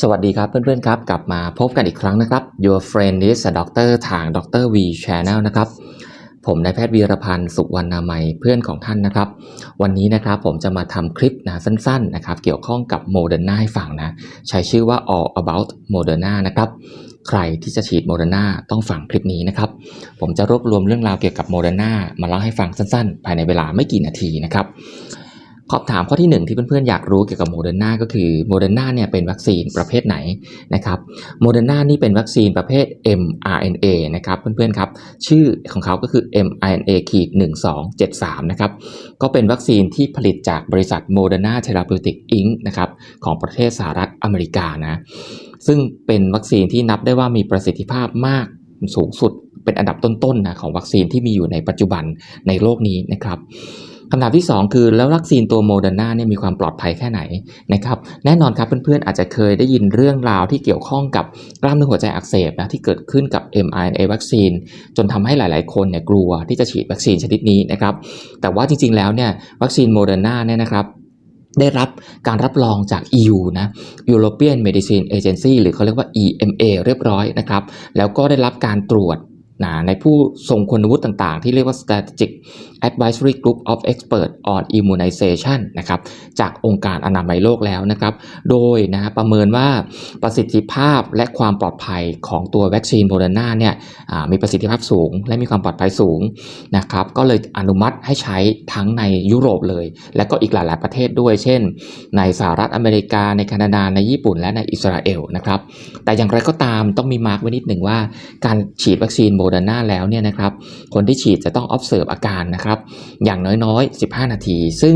สวัสดีครับเพื่อนๆครับ กลับมาพบกันอีกครั้งนะครับ Your Friend is a Doctor ทาง Dr. V Channel นะครับ ผมนายแพทย์วีรพันธ์สุวรรณามัยเพื่อนของท่านนะครับ วันนี้นะครับผมจะมาทำคลิปนะสั้นๆนะครับ เกี่ยวข้องกับโมเดอร์นาให้ฟังนะ ใช้ชื่อว่า All About Moderna นะครับ ใครที่จะฉีดโมเดอร์นาต้องฟังคลิปนี้นะครับ ผมจะรวบรวมเรื่องราวเกี่ยวกับโมเดอร์นามาเล่าให้ฟังสั้นๆ ภายในเวลาไม่กี่นาทีนะครับ ขอบถามข้อที่หนึ่งที่เพื่อนๆอยากรู้เกี่ยวกับโมเดอร์นาก็คือโมเดอร์นาเนี่ยเป็นวัคซีนประเภทไหนนะครับโมเดอร์นานี่เป็นวัคซีนประเภท mRNA นะครับเพื่อนๆครับชื่อของเขาก็คือ mRNA ขีด1273นะครับก็เป็นวัคซีนที่ผลิตจากบริษัท Moderna Therapeutics Inc. นะครับของประเทศสหรัฐอเมริกานะซึ่งเป็นวัคซีนที่นับได้ว่ามีประสิทธิภาพมากสูงสุดเป็นอันดับต้นๆนะของวัคซีนที่มีอยู่ในปัจจุบันในโลกนี้นะครับ คำถามที่ 2 คือแล้ววัคซีนตัวโมเดอร์นาเนี่ยมีความปลอดภัยแค่ไหนนะครับแน่นอนครับเพื่อนๆอาจจะเคยได้ยินเรื่องราวที่เกี่ยวข้องกับกล้ามเนื้อหัวใจอักเสบนะที่เกิดขึ้นกับ mRNA วัคซีน จนทำให้หลายๆคนเนี่ยกลัวที่จะฉีดวัคซีนชนิดนี้นะครับแต่ว่าจริงๆแล้วเนี่ยวัคซีนโมเดอร์นาเนี่ยนะครับได้รับการรับรองจาก EU นะ European Medicine Agency หรือเขาเรียกว่า EMA เรียบร้อยนะครับ แล้วก็ได้รับการตรวจ นะในผู้ทรงคุณวุฒิต่างๆ ที่เรียกว่า Strategic Advisory Group of Experts on Immunization นะครับจากองค์การอนามัยโลกแล้วนะครับ โดยนะประเมินว่าประสิทธิภาพและความปลอดภัยของตัววัคซีนโมเดอร์นาเนี่ยมีประสิทธิภาพสูง และมีความปลอดภัยสูงนะครับ ก็เลยอนุมัติให้ใช้ทั้งในยุโรปเลย และก็อีกหลาย ๆ ประเทศด้วย เช่น ในสหรัฐอเมริกาในแคนาดาในญี่ปุ่นและในอิสราเอลนะครับแต่อย่างไรก็ตามต้องมีมาร์กไว้นิดหนึ่งว่าการฉีดวัคซีนโมเดอร์นาแล้วเนี่ยนะครับคนที่ฉีดจะต้อง observe อาการนะครับอย่างน้อยๆ 15 นาที ซึ่ง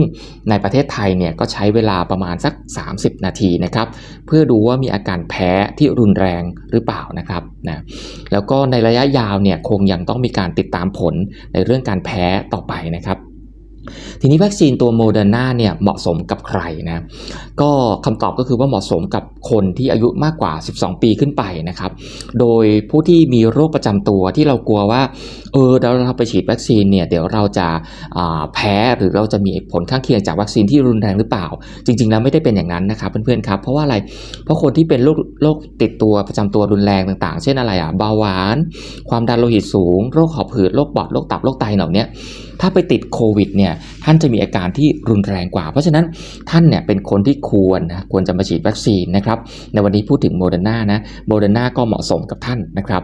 ในประเทศไทยเนี่ยก็ใช้เวลาประมาณสัก 30 นาทีนะครับเพื่อดูว่ามีอาการแพ้ที่รุนแรงหรือเปล่านะครับนะแล้วก็ในระยะยาวเนี่ยคงยังต้องมีการติดตามผลในเรื่องการแพ้ต่อไปนะครับ ทีนี้วัคซีนตัวโมเดอร์นาเนี่ยเหมาะสมกับใครนะ ก็คำตอบก็คือว่าเหมาะสมกับคนที่อายุมากกว่า 12 ปีขึ้นไปนะครับ โดยผู้ที่มีโรคประจำตัวที่เรากลัวว่าเออเดี๋ยวเราไปฉีดวัคซีนเนี่ยเดี๋ยวเราจะาแพ้หรือเราจะมีผลข้างเคียงจากวัคซีนที่รุนแรงหรือเปล่า จริง ๆ แล้วไม่ได้เป็นอย่างนั้นนะครับเพื่อนๆครับเพราะว่าอะไรเพราะคนที่เป็นโรคโรคติดตัวประจำตัวรุนแรงต่างๆ เช่นอะไรอะเบาหวาน ความดันโลหิตสูง โรคหอบหืดโรคปอดโรคตับโรคไตเหล่านี้ถ้าไปติดโควิดเนี่ยท่านจะมีอาการที่รุนแรงกว่า เพราะฉะนั้นท่านเนี่ยเป็นคนที่ควรนะควรจะมาฉีดวัคซีนนะครับในวันนี้พูดถึงโมเดอร์นานะโมเดอร์นาก็เหมาะสมกับท่านนะครับ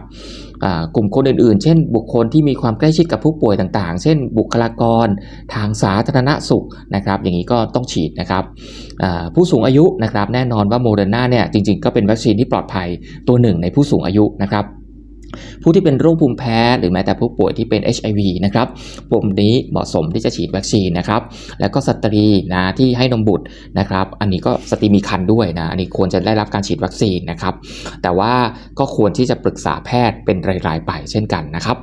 กลุ่มคนอื่นๆ เช่น บุคคลที่มีความใกล้ชิดกับผู้ป่วยต่างๆ เช่น บุคลากร ทางสาธารณสุขนะครับ อย่างนี้ก็ต้องฉีดนะครับผู้สูงอายุนะครับ แน่นอนว่าโมเดอร์นาเนี่ยจริงๆ ก็เป็นวัคซีนที่ปลอดภัยตัวหนึ่งในผู้สูงอายุนะครับ ผู้ที่เป็นโรคภูมิแพ้หรือแม้แต่ผู้ป่วยที่เป็น HIV นะครับกลุ่มนี้เหมาะสมที่จะฉีดวัคซีนนะครับ แล้วก็สตรีนะที่ให้นมบุตรนะครับ อันนี้ก็สตรีมีครรภ์ด้วยนะ อันนี้ควรจะได้รับการฉีดวัคซีนนะครับ แต่ว่าก็ควรที่จะปรึกษาแพทย์เป็นรายๆไปเช่นกันนะครับ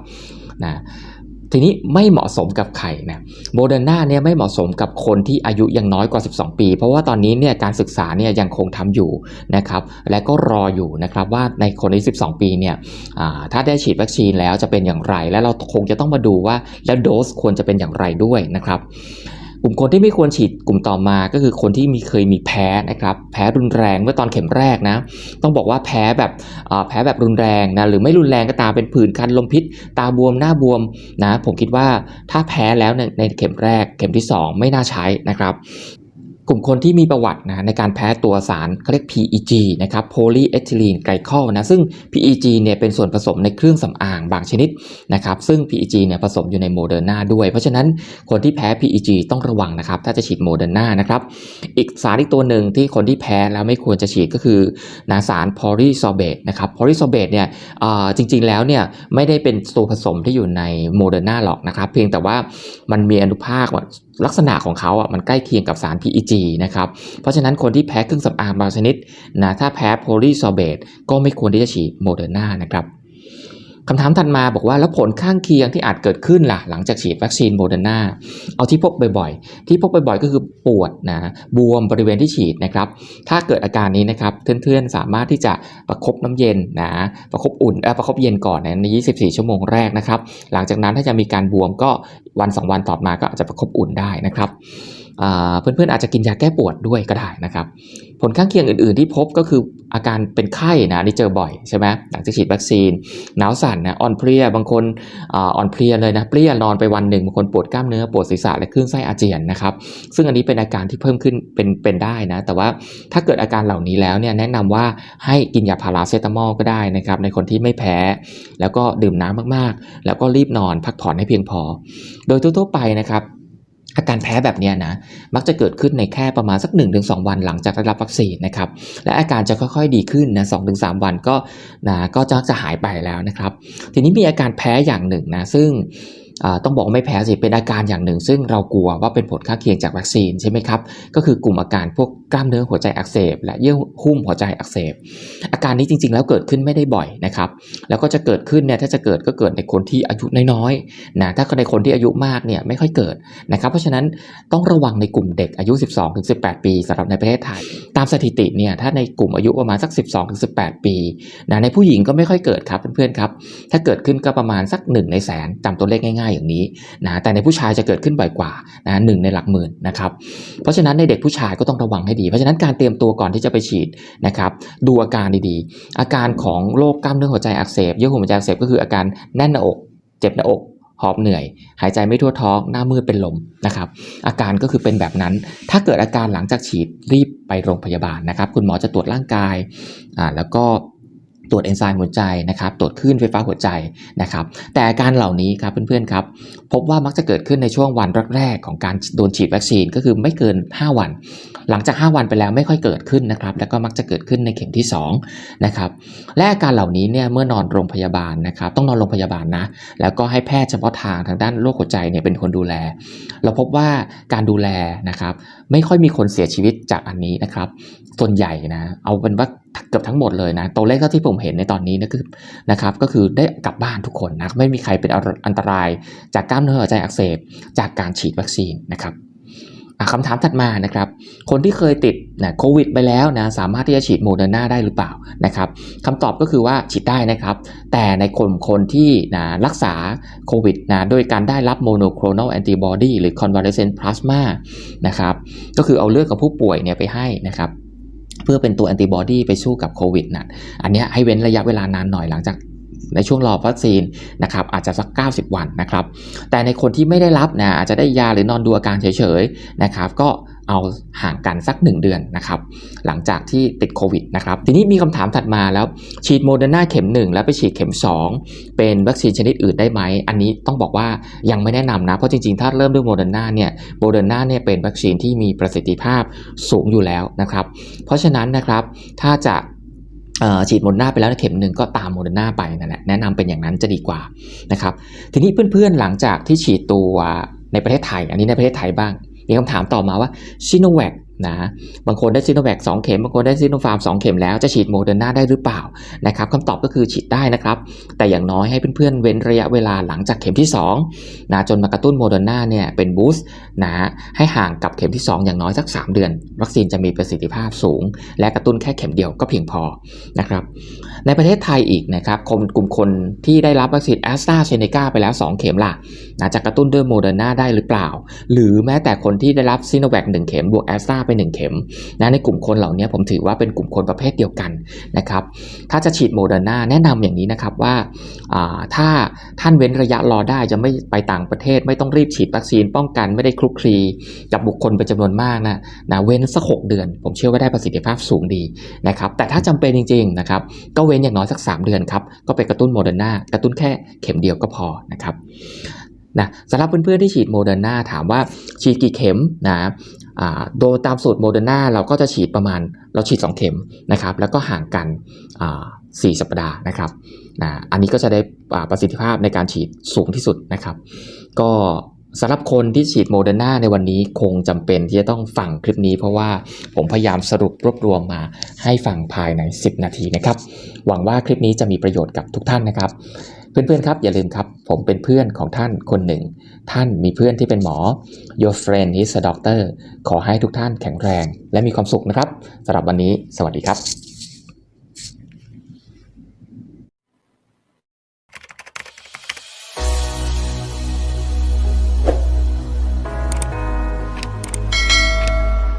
นะ ทีนี้ไม่เหมาะสมกับใครนะโมเดอร์นาเนี่ยไม่เหมาะสมกับคนที่อายุยังน้อยกว่า 12 ปี เพราะว่าตอนนี้เนี่ยการศึกษาเนี่ยยังคงทำอยู่นะครับและก็รออยู่นะครับว่าในคนอายุ12 ปีเนี่ยถ้าได้ฉีดวัคซีนแล้วจะเป็นอย่างไร และเราคงจะต้องมาดูว่าแล้วโดสควรจะเป็นอย่างไรด้วยนะครับ ลุ่มคนที่ไม่ควรฉีดกลุ่มต่อมาก็คือคนที่มีเคยมีแพ้นะครับแพ้รุนแรงเมื่อตอนเข็มแรกนะต้องบอกว่าแพ้แบบแพ้แบบรุนแรงนะหรือไม่รุนแรงก็ตามเป็นผื่นคันลมพิษ ตาบวมหน้าบวมนะผมคิดว่าถ้าแพ้แล้วในในเข็มแรกเข็มที่ 2 ไม่น่าใช้นะครับ กลุ่มคนที่มีประวัตินะในการแพ้ตัวสารเขาเรียก PEG นะครับ polyethylene glycol นะซึ่ง PEG เนี่ยเป็นส่วนผสมในเครื่องสำอางบางชนิดนะครับซึ่ง PEG เนี่ยผสมอยู่ในโมเดอร์นาด้วย เพราะฉะนั้นคนที่แพ้ PEG ต้องระวังนะครับถ้าจะฉีดโมเดอร์นานะครับอีกสารอีกตัวหนึ่งที่คนที่แพ้แล้วไม่ควรจะฉีดก็คือนาสาร polysorbate นะครับ polysorbate เนี่ยจริงๆแล้วเนี่ยไม่ได้เป็นตัวผสมที่อยู่ในโมเดอร์นาหรอกนะครับเพียงแต่ว่ามันมีอนุภาค ลักษณะของเขาอะมันใกล้เคียงกับสาร PEG นะครับ เพราะฉะนั้นคนที่แพ้เครื่องสำอางบางชนิดนะถ้าแพ้โพลีซอเบตก็ไม่ควรที่จะฉีดโมเดอร์นานะครับคำถามถัดมาบอกว่าแล้วผลข้างเคียงที่อาจเกิดขึ้นล่ะ หลังจากฉีดวัคซีนโมเดอร์นาเอาที่พบบ่อยๆ ที่พบบ่อยๆ ก็คือ ปวดนะบวมบริเวณที่ฉีดนะครับ ถ้าเกิดอาการนี้นะครับเพื่อนๆสามารถที่จะประคบน้ำเย็นนะประคบอุ่นเออประคบเย็นก่อนใน 24 ชั่วโมงแรกนะครับ หลังจากนั้นถ้าจะมีการบวมก็วัน 2 วันต่อมาก็อาจจะประคบอุ่นได้นะครับ เพื่อนๆอาจจะกินยาแก้ปวดด้วยก็ได้นะครับ ผลข้างเคียงอื่นๆที่พบก็คืออาการเป็นไข้นะนี่เจอบ่อยใช่ไหมหลังจากฉีดวัคซีนหนาวสั่นนะอ่อนเพลียบางคนอ่อนเพลียเลยนะเปรี้ยนอนไปวันหนึ่งบางคนปวดกล้ามเนื้อปวดศีรษะและคลื่นไส้อาเจียนนะครับ ซึ่งอันนี้เป็นอาการที่เพิ่มขึ้นเป็นเป็นได้นะ แต่ว่าถ้าเกิดอาการเหล่านี้แล้วเนี่ยแนะนำว่าให้กินยาพาราเซตามอลก็ได้นะครับในคนที่ไม่แพ้ แล้วก็ดื่มน้ำมากๆ แล้วก็รีบนอนพักผ่อนให้เพียงพอ โดยทั่วๆไปนะครับ อาการแพ้แบบนี้นะมักจะเกิดขึ้นในแค่ประมาณสัก 1-2 วันหลังจากได้รับวัคซีนนะครับและอาการจะค่อยๆดีขึ้นนะ2-3วันก็นะก็จะจะหายไปแล้วนะครับ ทีนี้มีอาการแพ้อย่างหนึ่งนะซึ่ง ต้องบอกไม่แพ้สิเป็นอาการอย่างหนึ่ง ซึ่งเรากลัวว่าเป็นผลข้างเคียงจากวัคซีนใช่ไหมครับก็คือกลุ่มอาการพวกกล้ามเนื้อหัวใจอักเสบ และเยื่อหุ้มหัวใจอักเสบ อาการนี้จริง ๆ แล้วเกิดขึ้นไม่ได้บ่อยนะครับแล้วก็จะเกิดขึ้นเนี่ยถ้าจะเกิดก็เกิดในคนที่อายุน้อยๆนะถ้าในคนที่อายุมากเนี่ยไม่ค่อยเกิดนะครับเพราะฉะนั้นต้องระวังในกลุ่มเด็กอายุ 12-18 ปีสำหรับในประเทศไทย ตามสถิติเนี่ยถ้าในกลุ่มอายุประมาณสัก 12-18 ปีนะในผู้หญิงก็ไม่ค่อยเกิดครับเพื่อนๆครับถ้าเกิดขึ้นก็ประมาณสัก1ในแสนจำตัวเลขง่ายๆอย่างนี้นะแต่ในผู้ชายจะเกิดขึ้นบ่อยกว่านะหนึ่งในหลักหมื่นนะครับเพราะฉะนั้นในเด็กผู้ชายก็ต้องระวังให้ดี เพราะฉะนั้นการเตรียมตัวก่อนที่จะไปฉีดนะครับดูอาการดีๆ อาการของโรคกล้ามเนื้อหัวใจอักเสบเยื่อหุ้มหัวใจอักเสบก็คืออาการแน่นหน้าอก เจ็บหน้าอกหอบเหนื่อย หายใจไม่ทั่วท้อง หน้ามืดเป็นลมนะครับ อาการก็คือเป็นแบบนั้น ถ้าเกิดอาการหลังจากฉีดรีบไปโรงพยาบาลนะครับ คุณหมอจะตรวจร่างกาย อ่า แล้วก็ ตรวจเอนไซม์หัวใจนะครับ ตรวจคลื่นไฟฟ้าหัวใจนะครับ แต่อาการเหล่านี้ครับเพื่อนๆครับ พบว่ามักจะเกิดขึ้นในช่วงวันแรกๆของการโดนฉีดวัคซีนก็คือไม่เกิน 5 วัน หลังจาก 5 วันไปแล้วไม่ค่อยเกิดขึ้นนะครับ แล้วก็มักจะเกิดขึ้นในเข็มที่2นะครับ และอาการเหล่านี้เนี่ยเมื่อนอนโรงพยาบาลนะครับ ต้องนอนโรงพยาบาลนะ แล้วก็ให้แพทย์เฉพาะทางทางด้านโรคหัวใจเนี่ยเป็นคนดูแล เราพบว่าการดูแลนะครับ ไม่ค่อยมีคนเสียชีวิตจากอันนี้นะครับ ส่วนใหญ่นะ เอาเป็นว่า เกือบทั้งหมดเลยนะตัวเลขเท่าที่ผมเห็นในตอนนี้นะคือนะครับก็คือได้กลับบ้านทุกคนนะไม่มีใครเป็นอันตรายจากกล้ามเนื้อหัวใจอักเสบจากการฉีดวัคซีนนะครับคำถามถัดมานะครับ คนที่เคยติดนะโควิดไปแล้วนะสามารถที่จะฉีดโมเดอร์นาได้หรือเปล่านะครับคำตอบก็คือว่าฉีดได้นะครับ แต่ในกลุ่มคนที่นะรักษาโควิดนะโดยการได้รับโมโนโคลน a l แอนติบอดีหรือ convalescent plasma นะครับก็คือเอาเลือดของผู้ป่วยเนี่ยไปให้นะครับ เพื่อเป็นตัวแอนติบอดีไปสู้กับโควิดนะอันนี้ให้เว้นระยะเวลานานหน่อยหลังจากในช่วงรอวัคซีนนะครับอาจจะสัก 90 วันนะครับ แต่ในคนที่ไม่ได้รับนะอาจจะได้ยาหรือนอนดูอาการเฉยๆนะครับ ก็ เอาห่างกันสัก 1 เดือนนะครับ หลังจากที่ติดโควิดนะครับ ทีนี้มีคำถามถัดมาแล้ว ฉีดโมเดอร์นาเข็ม 1 แล้วไปฉีดเข็ม 2 เป็นวัคซีนชนิดอื่นได้ไหม อันนี้ต้องบอกว่ายังไม่แนะนำนะ เพราะจริงๆ ถ้าเริ่มด้วยโมเดอร์นาเนี่ยโมเดอร์นาเนี่ยเป็นวัคซีนที่มีประสิทธิภาพสูงอยู่แล้วนะครับ เพราะฉะนั้นนะครับถ้าจะฉีดโมเดอร์นาไปแล้วเข็มหนึ่งก็ตามโมเดอร์นาไปนั่นแหละแนะนำเป็นอย่างนั้นจะดีกว่านะครับทีนี้เพื่อนๆหลังจากที่ฉีดตัวในประเทศไทย อันนี้ในประเทศไทยบ้าง มีคำถามต่อมาว่าชิโนแวค นะบางคนได้ซิโนแวค2เข็ม บางคนได้ซิโนฟาร์ม2เข็มแล้วจะฉีดโมเดอร์นาได้หรือเปล่านะครับคำตอบก็คือฉีดได้นะครับ แต่อย่างน้อยให้เพื่อนๆเว้นระยะเวลาหลังจากเข็มที่2นะจนมากระตุ้นโมเดอร์นาเนี่ยเป็นบูสต์นะให้ห่างกับเข็มที่ 2 อย่างน้อยสัก 3 เดือน วัคซีนจะมีประสิทธิภาพสูง และกระตุ้นแค่เข็มเดียวก็เพียงพอนะครับในประเทศไทยอีกนะครับคนกลุ่มคนที่ได้รับวัคซีนแอสตราเซเนกาไปแล้ว 2 เข็มล่ะนะจะกระตุ้นด้วยโมเดอร์นาได้หรือเปล่า หรือแม้แต่คนที่ได้รับซีโนแวค1เข็มบวกแอสตราไป 1 เข็มนะในกลุ่มคนเหล่านี้ผมถือว่าเป็นกลุ่มคนประเภทเดียวกันนะครับถ้าจะฉีดโมเดอร์นาแนะนำอย่างนี้นะครับว่าถ้าท่านเว้นระยะรอได้จะไม่ไปต่างประเทศ ไม่ต้องรีบฉีดวัคซีนป้องกันไม่ได้คลุกคลีกับบุคคลเป็นจำนวนมากนะนะเว้นสักหกเดือน ผมเชื่อว่าได้ประสิทธิภาพสูงดีนะครับแต่ถ้าจำเป็นจริงๆนะครับก็เว้นอย่างน้อยสัก 3 เดือนครับก็ไปกระตุ้นโมเดอร์นากระตุ้นแค่เข็มเดียวก็พอนะครับนะสำหรับเพื่อนๆที่ฉีดโมเดอร์นาถามว่าฉีดกี่เข็มนะ โดยตามสูตรโมเดอร์นาเราก็จะฉีดประมาณเราฉีด 2 เข็มนะครับแล้วก็ห่างกัน 4สี่สัปดาห์นะครับนะอันนี้ก็จะได้ประสิทธิภาพในการฉีดสูงที่สุดนะครับ ก็ สำหรับคนที่ฉีดโมเดอร์นาในวันนี้คงจำเป็นที่จะต้องฟังคลิปนี้ เพราะว่าผมพยายามสรุปรวบรวมมาให้ฟังภายใน 10 นาทีนะครับ หวังว่าคลิปนี้จะมีประโยชน์กับทุกท่านนะครับ เพื่อนๆครับอย่าลืมครับ ผมเป็นเพื่อนของท่านคนหนึ่ง ท่านมีเพื่อนที่เป็นหมอ your friend is a doctor ขอให้ทุกท่านแข็งแรง และมีความสุขนะครับสำหรับวันนี้ สวัสดีครับ